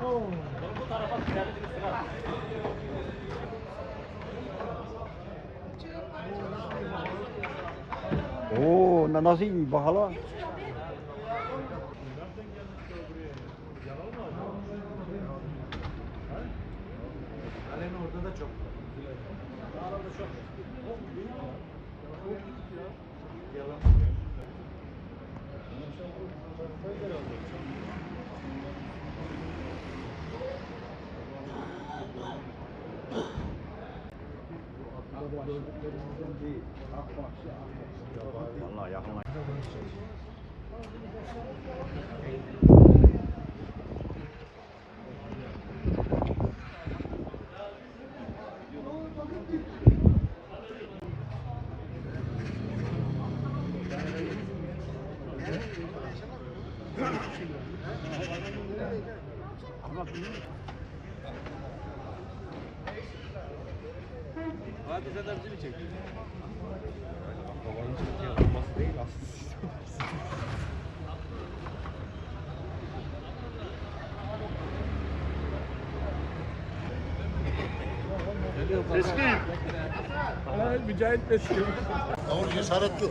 Bu tarafa. Oo na- nasıl iyi bakalım. Kalenin orada da çok. Dağlarda çok. Vallahi yakınlar. Hadi sen de bizi mi çek? Eski. Mücahit Beski. Avur cesaretli.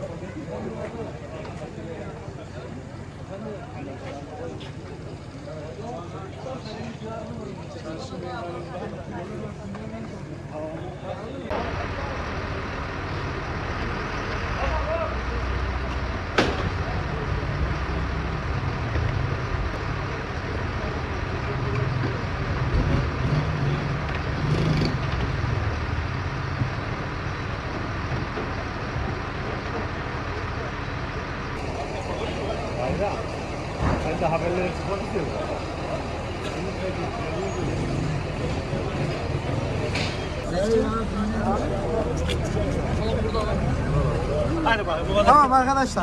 Bayram. Sen de haberlere çıkmak istiyorsun. Hadi bakalım. Tamam arkadaşlar.